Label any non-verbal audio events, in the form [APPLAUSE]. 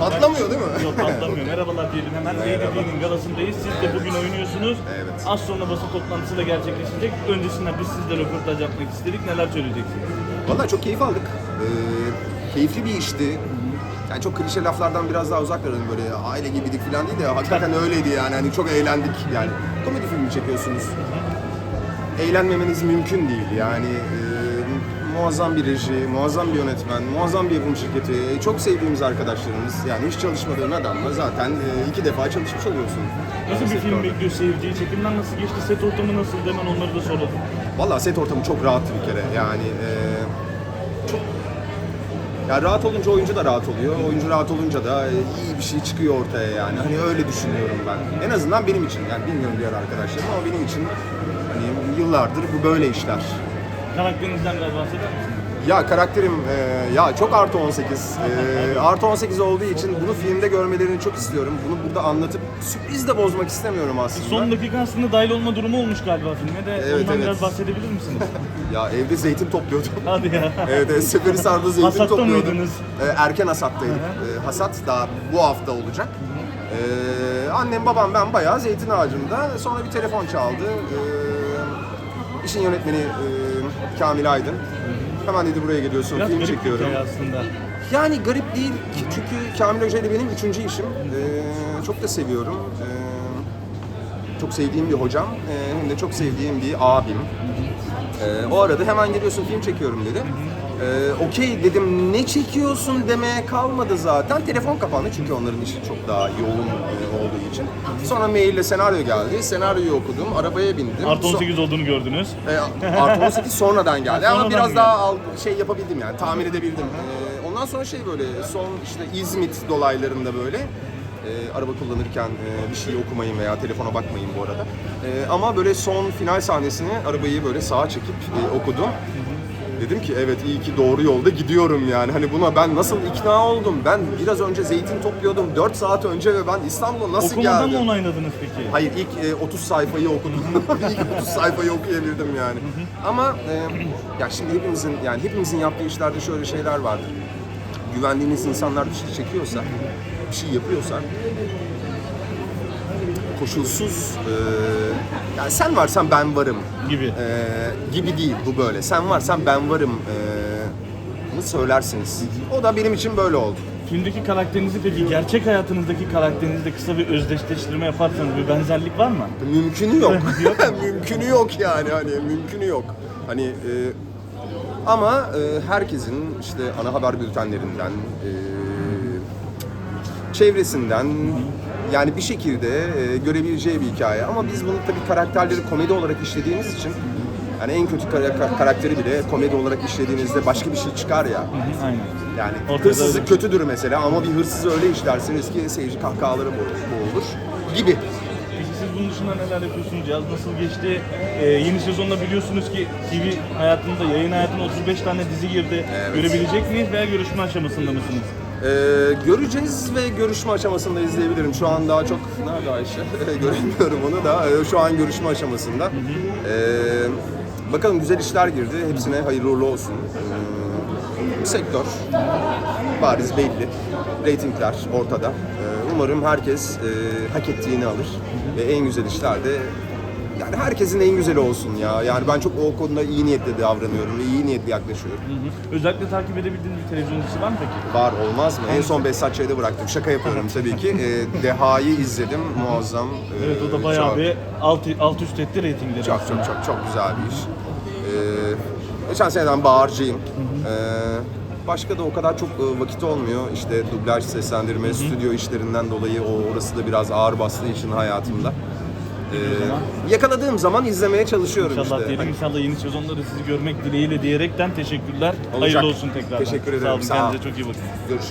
Patlamıyor değil mi? Yok patlamıyor. Merhabalar diyelim hemen. Lady D'nin galasındayız. Siz de bugün oynuyorsunuz. Evet. Az sonra basın toplantısı da gerçekleşecek. Öncesinden biz sizle röportaj yapmak istedik. Neler söyleyeceksiniz? Vallahi çok keyif aldık. Ee, keyifli bir işti. Yani çok klişe laflardan biraz daha uzak duralım böyle aile gibiydik falan değil de hakikaten öyleydi yani hani çok eğlendik yani komedi filmi çekiyorsunuz eğlenmemeniz mümkün değil yani e, muazzam bir reji, muazzam bir yönetmen, muazzam bir yapım şirketi, çok sevdiğimiz arkadaşlarımız yani hiç çalışmadığın adamla zaten e, iki defa çalışmış oluyorsun. Nasıl bir film bekliyor seyirciyi? Çekimler nasıl geçti? Set ortamı nasıl? Hemen onları da soralım. Valla set ortamı çok rahattı bir kere. Yani e, çok ya rahat olunca oyuncu da rahat oluyor. Oyuncu rahat olunca da e, iyi bir şey çıkıyor ortaya yani. Hani öyle düşünüyorum ben. En azından benim için. Yani bilmiyorum diğer arkadaşlarım ama benim için hani yıllardır bu böyle işler. Karakterinizden biraz bahseder misiniz? Ya karakterim e, ya çok artı 18. E, artı 18 olduğu için bunu filmde görmelerini çok istiyorum. Bunu burada anlatıp sürpriz de bozmak istemiyorum aslında. Son dakika aslında dahil olma durumu olmuş galiba filme de. Evet, Ondan evet. biraz bahsedebilir misiniz? [LAUGHS] Ya evde zeytin topluyordum. Hadi ya. [LAUGHS] Evet, Seferihisar'da zeytin Hasatta topluyordum. mıydınız? Ee, erken hasattaydık. Ee, hasat daha bu hafta olacak. Ee, annem, babam, ben bayağı zeytin ağacımda. Sonra bir telefon çaldı. Ee, işin yönetmeni e, Kamil Aydın. Hemen dedi buraya geliyorsun, Biraz film garip bir çekiyorum. hikaye aslında. Yani garip değil ki çünkü Kamil Hoca ile benim üçüncü işim. Ee, çok da seviyorum. Ee, çok sevdiğim bir hocam, ee, hem de çok sevdiğim bir abim. Ee, o arada hemen geliyorsun film çekiyorum dedi. Ee, Okey dedim ne çekiyorsun demeye kalmadı zaten. Telefon kapandı çünkü onların işi çok daha yoğun e, olduğu için. Sonra maille senaryo geldi. Senaryoyu okudum, arabaya bindim. Artı So- 18 olduğunu gördünüz. e, artı 18 sonradan geldi ama Sonradan biraz geldi. daha al, şey yapabildim yani tahmin edebildim. E, ondan sonra şey böyle son işte İzmit dolaylarında böyle e, araba kullanırken e, bir şey okumayın veya telefona bakmayın bu arada. E, ama böyle son final sahnesini arabayı böyle sağa çekip e, okudum. Dedim ki evet iyi ki doğru yolda gidiyorum yani. Hani buna ben nasıl ikna oldum? Ben biraz önce zeytin topluyordum 4 saat önce ve ben İstanbul'a nasıl Okumadan geldim? mı onayladınız peki? Hayır ilk e, 30 sayfayı okudum. [LAUGHS] ilk 30 sayfayı okuyabildim yani. Ama e, ya şimdi hepimizin yani hepimizin yaptığı işlerde şöyle şeyler vardır. Güvendiğiniz insanlar bir şey çekiyorsa, bir şey yapıyorsa koşulsuz e, yani sen varsan ben varım Gibi. e, gibi değil bu böyle. Sen varsan ben varım e, bunu söylersiniz. O da benim için böyle oldu. Filmdeki karakterinizi peki gerçek hayatınızdaki karakterinizle kısa bir özdeşleştirme yaparsanız bir benzerlik var mı? Mümkünü yok. [LAUGHS] [LAUGHS] mümkünü yok yani hani mümkünü yok. Hani e, ama e, herkesin işte ana haber bültenlerinden, e, çevresinden yani bir şekilde e, görebileceği bir hikaye. Ama biz bunu tabii karakterleri komedi olarak işlediğimiz için yani en kötü kara- karakteri bile komedi olarak işlediğinizde başka bir şey çıkar ya. Aynen. Yani Ortada hırsızlık öyle. kötüdür mesela ama bir hırsızı öyle işlerseniz ki seyirci kahkahaları bo- boğulur gibi. Peki siz bunun dışında neler yapıyorsunuz? Yaz nasıl geçti? Ee, yeni sezonda biliyorsunuz ki TV hayatında, yayın hayatında 35 tane dizi girdi. Evet. Görebilecek miyiz veya görüşme aşamasında mısınız? Ee, göreceğiz ve görüşme aşamasında izleyebilirim. Şu an daha çok nerede Ayşe? [LAUGHS] Göremiyorum onu da. Ee, Şu an görüşme aşamasında. Ee, bakalım güzel işler girdi. Hepsine hayırlı uğurlu olsun. Ee, sektör bariz belli. Reytingler ortada. Ee, umarım herkes e, hak ettiğini alır. Ve en güzel işler de yani herkesin en güzeli olsun ya. Yani ben çok o konuda iyi niyetli davranıyorum ve iyi niyetli yaklaşıyorum. Özellikle takip edebildiğiniz bir televizyon dizisi var mı peki? Var olmaz mı? En son Behzat Ç'de bıraktım. Şaka yapıyorum tabii ki. Ee, Deha'yı izledim. Muazzam. Ee, [LAUGHS] Evet o da bayağı çok, bir alt, alt üst etti reytingleri. Çok çok çok çok güzel bir iş. Ee, geçen seneden bağırcıyım. Ee, başka da o kadar çok e, vakit olmuyor. İşte dublaj, seslendirme, stüdyo işlerinden dolayı o orası da biraz ağır bastığı için hayatımda. Ee, yakaladığım zaman izlemeye çalışıyorum İnşallah işte. diyelim. İnşallah yeni sezonda da sizi görmek dileğiyle diyerekten teşekkürler. Hayırlı olsun tekrardan. Teşekkür ederim, Sağ olun. sağ ol. Kendinize çok iyi bakın. Görüşürüz.